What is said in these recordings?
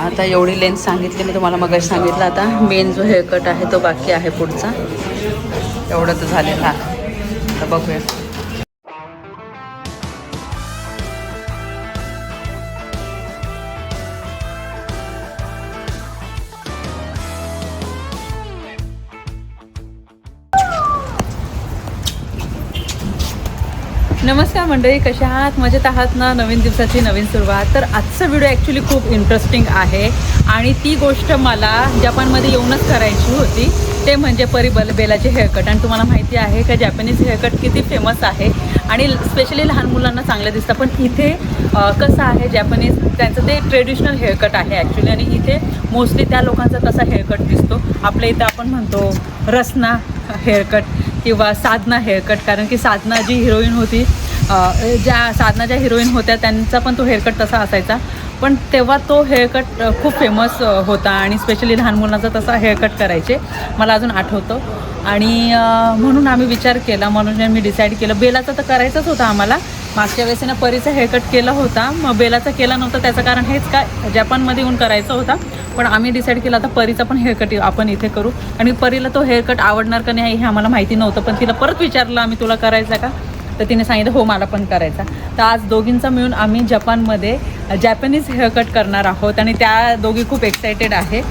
आता एवढी लेन्थ सांगितली मी तुम्हाला मग सांगितलं. आता मेन जो हेअरकट आहे तो बाकी आहे पुढचा. एवढं तर झालेला आता बघूया. नमस्कार मंडळी कशा आहात? मजेत आहात ना? नवीन दिवसाची नवीन सुरुवात. तर आजचा व्हिडिओ ॲक्च्युली खूप इंटरेस्टिंग आहे. आणि ती गोष्ट मला जपानमध्ये येऊनच करायची होती. ते म्हणजे परिबल बेलाचे हेअरकट आणि तुम्हाला माहिती आहे का जॅपनीज हेअरकट किती फेमस आहे. आणि स्पेशली लहान मुलांना चांगलं दिसतं. पण इथे कसं आहे जॅपनीज त्यांचं ते ट्रेडिशनल हेअरकट आहे ॲक्च्युली आणि इथे मोस्टली त्या लोकांचा तसा हेअरकट दिसतो. आपल्या इथं आपण म्हणतो रसना हेअरकट किंवा साधना हेअरकट कारण की साधना जी हिरोईन होती ज्या साधना ज्या हिरोईन होत्या त्यांचा पण तो हेअरकट तसा असायचा. पण तेव्हा तो हेअरकट खूप फेमस होता आणि स्पेशली लहान मुलांचा तसा हेअरकट करायचे. मला अजून आठवतं. आणि म्हणून आम्ही विचार केला म्हणून मी डिसाईड केलं. बेलाचं तर करायचंच होतं आम्हाला. मागच्या वेळेस ना परीचा हेअरकट केला होता. मग बेलाचा केला नव्हता. त्याचं कारण हेच काय जपानमध्ये येऊन करायचा होता. पण आम्ही डिसाईड केला आता परीचा पण हेअरकट आपण इथे करू. आणि परीला तो हेअरकट आवडणार का नाही हे आम्हाला माहिती नव्हतं. पण तिला परत विचारलं आम्ही तुला करायचा का? तर तिने सांगितलं हो मला पण करायचा. तर आज दोघींचा मिळून आम्ही जपानमध्ये जॅपनीज हेअरकट करणार आहोत. आणि त्या दोघी खूप एक्सायटेड आहे.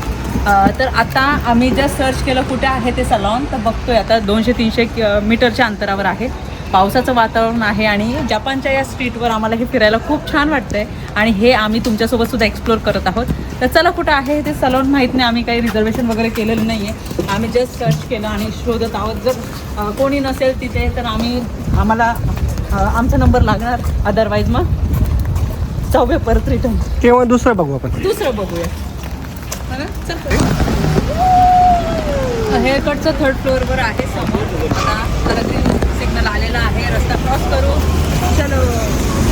तर आता आम्ही जस्ट सर्च केलं कुठे आहे ते सलॉन तर बघतोय. आता दोनशे तीनशे मीटरच्या अंतरावर आहे. पावसाचं वातावरण आहे आणि जपानच्या या स्ट्रीटवर आम्हाला हे फिरायला खूप छान वाटतंय. आणि हे आम्ही तुमच्यासोबत सुद्धा एक्सप्लोर करत आहोत. तर चला कुठं आहे ते सलॉन माहीत नाही. आम्ही काही रिझर्वेशन वगैरे केलेलं नाही आहे आम्ही जस्ट सर्च केलं आणि शोधत आहोत. जर कोणी नसेल तिथे तर आम्ही आम्हाला आमचा नंबर लागणार. अदरवाईज मग जाऊया परत रिटर्न किंवा दुसरं बघू आपण. दुसरं बघूया. हेअरकटचं थर्ड फ्लोअरवर आहे समोर आता ग्रीन सिग्नल आलेला आहे रस्ता क्रॉस करू चलो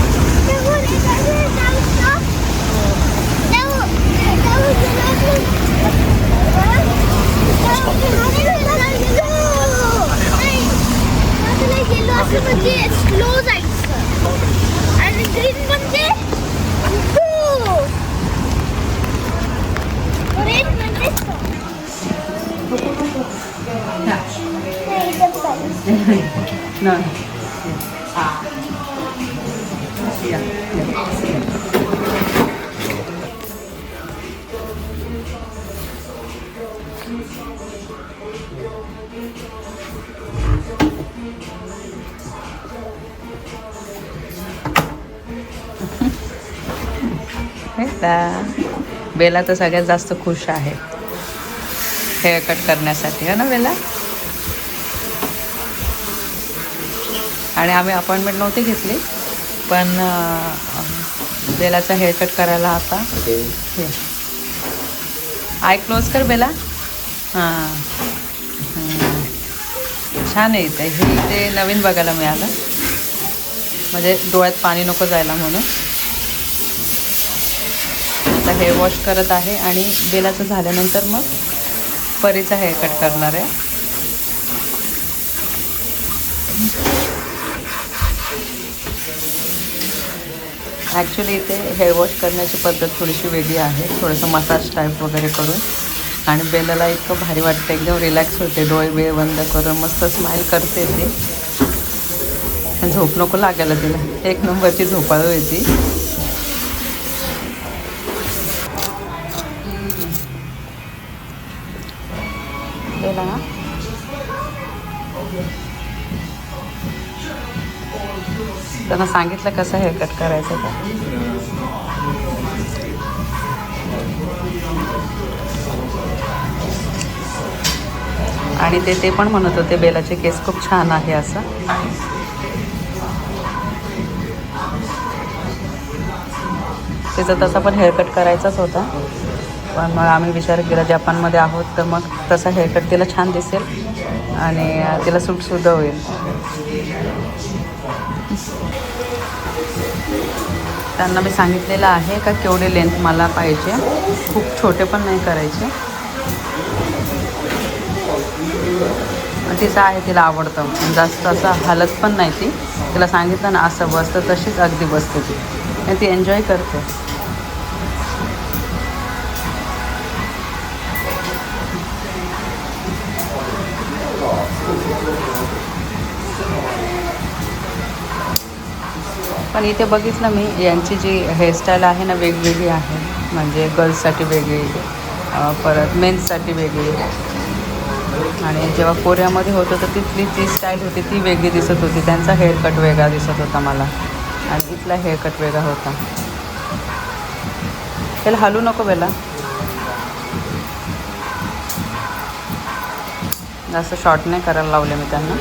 का? बेला तर सगळ्यात जास्त खुश आहे. हेअर कट करण्यासाठी है ना बेला? आणि आम्ही अपॉइंटमेंट नव्हती घेतली पण बेलाचा हेअरकट करायला आता. आय क्लोज कर बेला. हां. छान आहे इथे. हे इथे नवीन बघायला मिळालं. म्हणजे डोळ्यात पाणी नको जायला म्हणून. आता हेअर वॉश करत आहे आणि बेलाचं झाल्यानंतर मग परीचा हेअरकट करणार आहे. ॲक्च्युली इथे हेअर वॉश करण्याची पद्धत थोडीशी वेगळी आहे. थोडंसं मसाज टाईप वगैरे करून. आणि बेलाला इतकं भारी वाटतं एकदम रिलॅक्स होते. डोळे बिळे बंद करून मस्त स्माईल करते ते. झोप नको लागायला तिला. एक नंबरची झोपाळू येते त्यांना सांगितलं कसं हेअरकट करायचं का आणि ते ते पण म्हणत होते बेलाचे केस खूप छान आहे असं. तिचा तसा पण हेअरकट करायचाच होता. पण मग आम्ही विचार केला जपानमध्ये आहोत तर मग तसा हेअरकट तिला छान दिसेल आणि तिला सूटसुद्धा होईल. त्यांना मी सांगितलेलं आहे का केवढे लेंथ मला पाहिजे. खूप छोटे पण नाही करायचे. तिचं आहे तिला आवडतं. पण जास्त असं हालत पण नाही ती. तिला सांगितलं ना असं बसतं तशीच अगदी बसते ती. ती एन्जॉय करते. पण इथे बघितलं मी यांची जी हेअरस्टाईल आहे ना वेगवेगळी आहे. म्हणजे गर्ल्ससाठी वेगळी परत मेन्ससाठी वेगळी. आणि जेव्हा कोरियामध्ये होतं तर तिथली जी स्टाईल होती ती वेगळी दिसत होती. त्यांचा हेअरकट वेगळा दिसत होता मला. आणि इथला हेअरकट वेगळा होता. त्याला हलू नको बेला. जास्त शॉर्ट नाही करायला लावले मी त्यांना.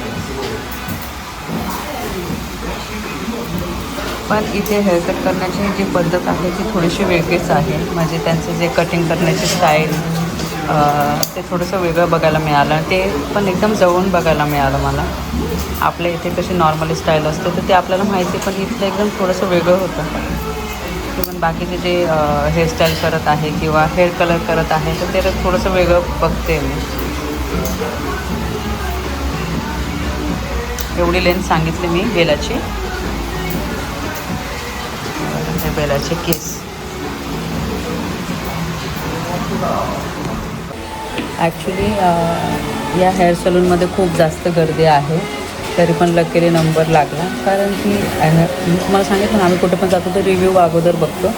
पण इथे हेअरकट करण्याची जी पद्धत आहे ती थोडीशी वेगळीच आहे. म्हणजे त्यांचं जे कटिंग करण्याची स्टाईल ते थोडंसं वेगळं बघायला मिळालं. ते पण एकदम जवळून बघायला मिळालं मला. आपल्या इथे कशी नॉर्मली स्टाईल असते तर ते आपल्याला माहिती पण इथलं एकदम थोडंसं वेगळं होतं. इव्हन बाकीचे जे हेअरस्टाईल करत आहे किंवा हेअर कलर करत आहे तर ते थोडंसं वेगळं बघते मी. एवढी लेन्थ सांगितली मी बेलाची बेलाचे केस ॲक्च्युली या हेअर सलूनमध्ये खूप जास्त गर्दी आहे. तरी पण लकीली नंबर लागला. कारण की मी तुम्हाला सांगितलं ना आम्ही कुठे पण जातो तर रिव्ह्यू अगोदर बघतो.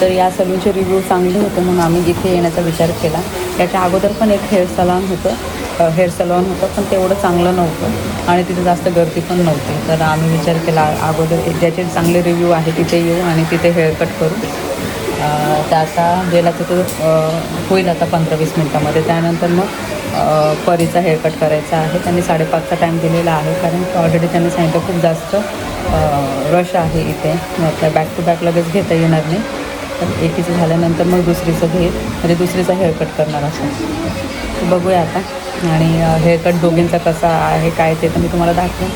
तर या सलूनचे रिव्ह्यू चांगले होते म्हणून आम्ही इथे येण्याचा विचार केला. याच्या अगोदर पण एक हेअर सलॉन होतं. हेअर सलॉन होतं पण तेवढं चांगलं नव्हतं. आणि तिथे जास्त गर्दी पण नव्हती. तर आम्ही विचार केला अगोदर ज्याचे चांगले रिव्ह्यू आहे तिथे येऊ आणि तिथे हेअर कट करू. त्याचा गेला तर होईल आता पंधरा वीस मिनटामध्ये. त्यानंतर मग परीचा हेअरकट करायचा आहे. त्यांनी साडेपाचचा टाईम दिलेला आहे. कारण ऑलरेडी त्यांनी सांगितलं खूप जास्त रश आहे इथे. आपल्या बॅक टू बॅक लगेच घेता येणार नाही. तर एकीचं झाल्यानंतर मग दुसरीचं घेईल. म्हणजे दुसरीचा हेअरकट करणार असं. बघूया आता. आणि हेअरकट दोघींचा कसा आहे काय ते तर मी तुम्हाला दाखवेन.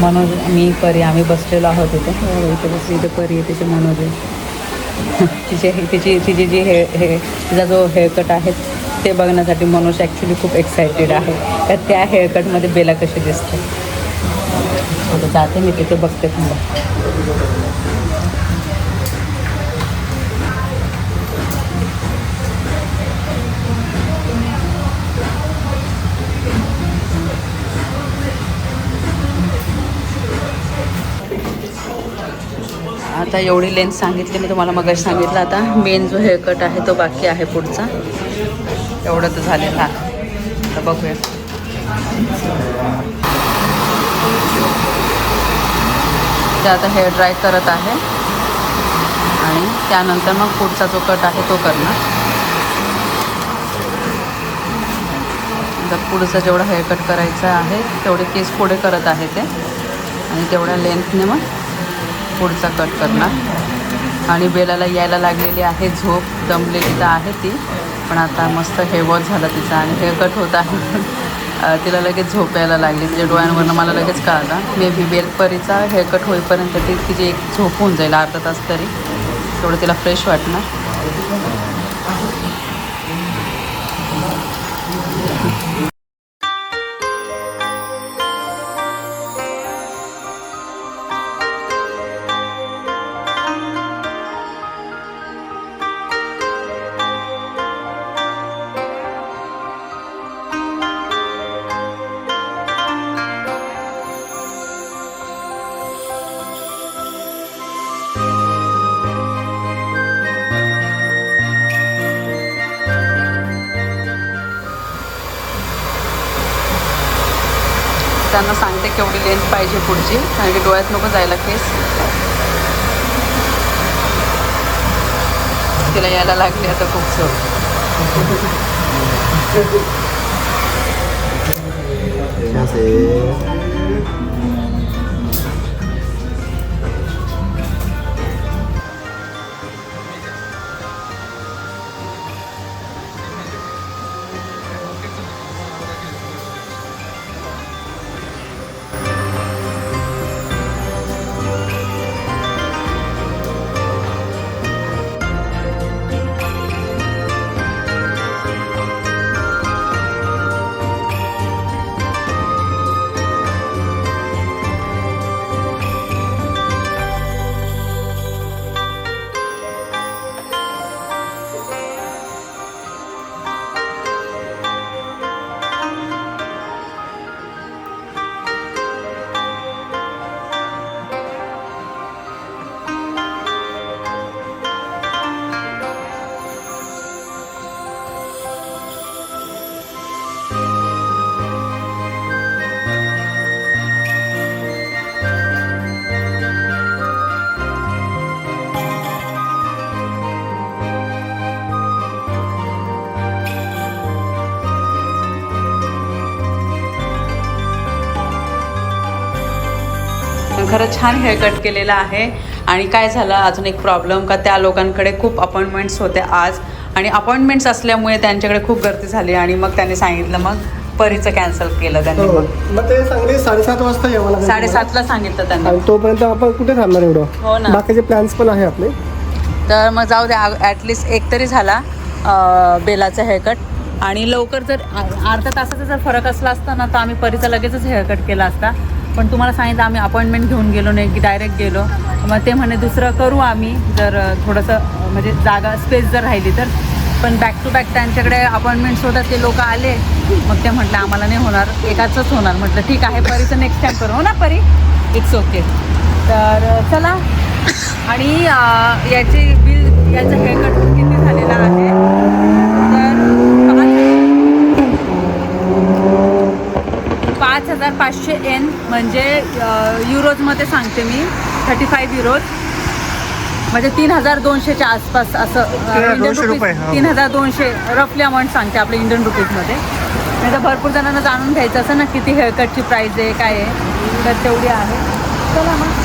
मनोज मी परी आम्ही बसलेलो आहोत इथे. हो, इथे बसली इथे परी आहे तिथे मनोज आहे. तिचे तिची तिची जी हे हे तिचा जो हेअरकट आहे ते बघण्यासाठी मनोज ॲक्च्युली खूप एक्सायटेड आहे. तर त्या हेअरकटमध्ये बेला कशी दिसते? आता जाते मी तिथे बघते तुम्हाला आता एवढी लेन्थ सांगितली मी तुम्हाला मग सांगितलं. आता मेन जो हेअरकट आहे तो बाकी आहे पुढचा. एवढं तर झालेलं आहे तर बघूया. ते आता हेअर ड्राय करत आहे. आणि त्यानंतर मग पुढचा जो कट आहे तो करणार. तर पुढचा जेवढं हेअर कट करायचा आहे तेवढे केस पुढे करत आहे ते. आणि तेवढ्या लेंथने मग पुढचा कट करणार. आणि बेलाला यायला लागलेली आहे झोप दमलेली तर आहे ती. पण आता मस्त हेअर वॉश झाला तिचा आणि हे कट होत आहे. तिला लगेच झोप यायला लागली. तिच्या डोळ्यांवरनं मला लगेच कळलं. मे बी बेलपरीचा हेअर कट होईपर्यंत ती तिची एक झोप होऊन जाईल अर्धा तास तरी. तेवढं तिला फ्रेश वाटणार. त्यांना सांगते केवढी लेंथ पाहिजे पुढची कारण की डोळ्यात नको जायला केस तिला यायला लागली आता खूप सोड छान हेअरकट केलेला आहे. आणि काय झालं? अजून एक प्रॉब्लेम का त्या लोकांकडे खूप अपॉइंटमेंट्स होते आज. आणि अपॉइंटमेंट्स असल्यामुळे त्यांच्याकडे खूप गर्दी झाली आणि मग त्यांनी सांगितलं मग परीचं कॅन्सल केलं त्यांनी हो. मग. ते सांगले साडेसात वाजता यावं लागेल साडेसातला सांगितलं. त्यांनी. तोपर्यंत आपण कुठे थांबणार हो एवढं ना. बाकीचे प्लॅन्स पण आहे आपले. तर मग जाऊ द्या ॲटलिस्ट एक तरी झाला बेलाचा हेअरकट आणि लवकर जर अर्ध्या तासाचा जर फरक असला असता ना तर आम्ही परीचा लगेचच हेअरकट केला असता. पण तुम्हाला सांगितलं आम्ही अपॉइंटमेंट घेऊन गेलो नाही की डायरेक्ट गेलो. मग ते म्हणे दुसरं करू आम्ही. जर थोडंसं म्हणजे जागा स्पेस जर राहिली तर. पण बॅक टू बॅक त्यांच्याकडे अपॉइंटमेंट होतात ते लोक आले. मग ते म्हटलं आम्हाला नाही होणार. एकाचंच होणार. म्हटलं ठीक आहे परीचं नेक्स्ट टाईम करू. हो ना परी? इट्स ओके तर चला. आणि याचे बिल याचं हेअरकट किती झालेलं आहे? हजार पाचशे एन म्हणजे युरोजमध्ये सांगते मी. Thirty five euros. म्हणजे तीन हजार दोनशेच्या आसपास असं इंडियन रुपीज. तीन हजार दोनशे रफली अमाऊंट सांगते आपल्या इंडियन रुपीजमध्ये नाही तर भरपूर जणांना जाणून घ्यायचं असं ना किती हेअरकटची प्राईस आहे काय आहे. तर तेवढी आहे. चला मग.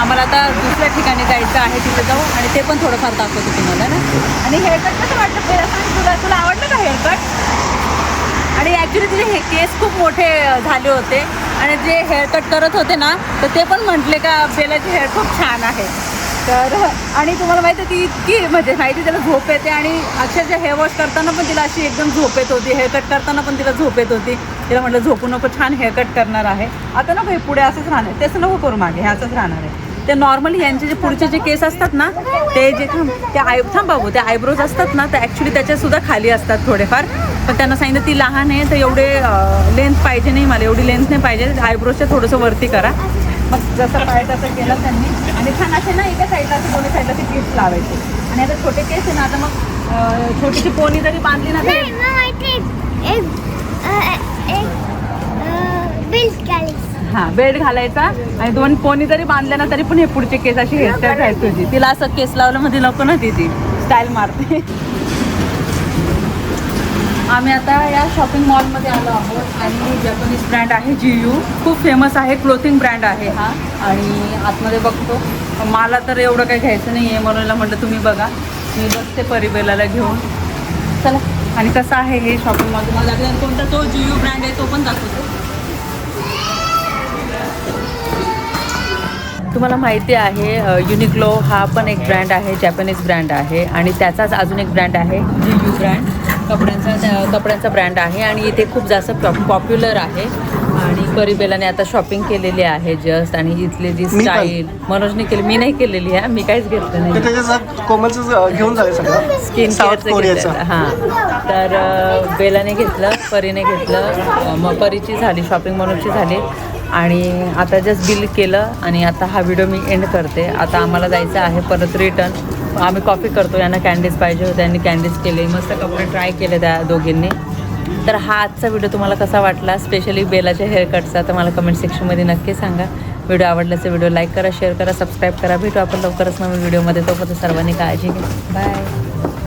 आम्हाला आता दुसऱ्या ठिकाणी जायचं आहे तिथे जाऊ. आणि ते पण थोडंफार दाखवतो तुम्हाला ना. आणि हेअरकट कसं वाटतं पहिला सांग तुला तुला आवडलं का हेअरकट आणि ॲक्च्युली तिचे हे केस खूप मोठे झाले होते. आणि जे हेअर कट करत होते ना तर ते पण म्हटले का बेलाचे हेअर खूप छान आहे. तर आणि तुम्हाला माहिती आहे ती इतकी म्हणजे माहिती त्याला झोप येते आणि अक्षरशः हेअर वॉश करताना पण तिला अशी एकदम झोप येत होती. हेअर कट करताना पण तिला झोप येत होती. तिला म्हटलं झोपू नको छान हेअर कट करणार आहे. आता नको हे पुढे असंच राहणार. आहे तेच नको करू मागे हे असंच राहणार आहे. ते नॉर्मली यांचे जे पुढचे जे केस असतात ना ते जे थांब ते आय थांब बाबू ते आयब्रोज असतात ना तर ॲक्च्युली त्याच्यासुद्धा खाली असतात थोडेफार. पण त्यांना सांगितलं ती लहान आहे तर एवढे लेंथ पाहिजे नाही मला एवढी लेंथ नाही पाहिजे. आयब्रोजच्या थोडंसं वरती करा. मग जसं पाहिजे तसं केलं त्यांनी. आणि छान असे ना एका साईडला असे दोन्ही साईडला ते क्लिप्स लावायचे. आणि आता छोटे केस आहे ना आता मग छोटीशी पोनी जरी बांधली ना तरी हां बेल्ट घालायचा. आणि दोन पोनी जरी बांधल्या ना तरी पण हे पुढचे केस अशी हेअरस्टाईल राहायची तुझी. तिला असं केस लावलं मध्ये नको ना ती ती स्टाईल मारते. आम्ही आता या शॉपिंग मॉलमध्ये आलो आहोत आणि जपनीज ब्रँड आहे जी यू खूप फेमस आहे क्लोथिंग ब्रँड आहे. हा. आणि आतमध्ये बघतो. मला तर एवढं काही घ्यायचं नाही आहे म्हणून म्हटलं तुम्ही बघा. मी बघते परिबेलाला घेऊन. चला. आणि कसं आहे हे शॉपिंग मॉल तुम्हाला दाखवेन. कोणता तो जी यू ब्रँड आहे तो पण दाखवतो. तुम्हाला माहिती आहे युनिक्लो हा पण एक ब्रँड आहे जॅपनीज ब्रँड आहे. आणि त्याचाच अजून एक ब्रँड आहे जी यू ब्रँड कपड्यांचा कपड्यांचा ब्रँड आहे आणि इथे खूप जास्त पॉप्युलर आहे. आणि परिबेलाने आता शॉपिंग केलेली आहे जस्ट आणि इथली जी. स्टाईल मनोजने केली मी नाही केलेली आहे मी काहीच घेतलं नाही. कोमलचं घेऊन स्किन केअरचं हां. तर बेलाने घेतलं परीने घेतलं मग परीची झाली शॉपिंग मनोजची झाली. आणि आता जस्ट बिल केलं आणि आता हा व्हिडिओ मी एंड करते. आता आम्हाला जायचं आहे परत रिटर्न आम्ही कॉफी करतो यांना कॅन्डीज पाहिजे होते यांनी कॅन्डीज केले मस्त कपडे ट्राय केले त्या दोघींनी. तर हा आजचा व्हिडिओ तुम्हाला कसा वाटला? स्पेशली बेलाच्या हेअरकटचा तर मला कमेंट सेक्शनमध्ये नक्की सांगा. व्हिडिओ आवडल्याचा व्हिडिओ लाईक करा शेअर करा सबस्क्राईब करा. भेटू आपण लवकरच नवीन व्हिडिओमध्ये तोपर्यंत सर्वांनी काळजी घ्या. बाय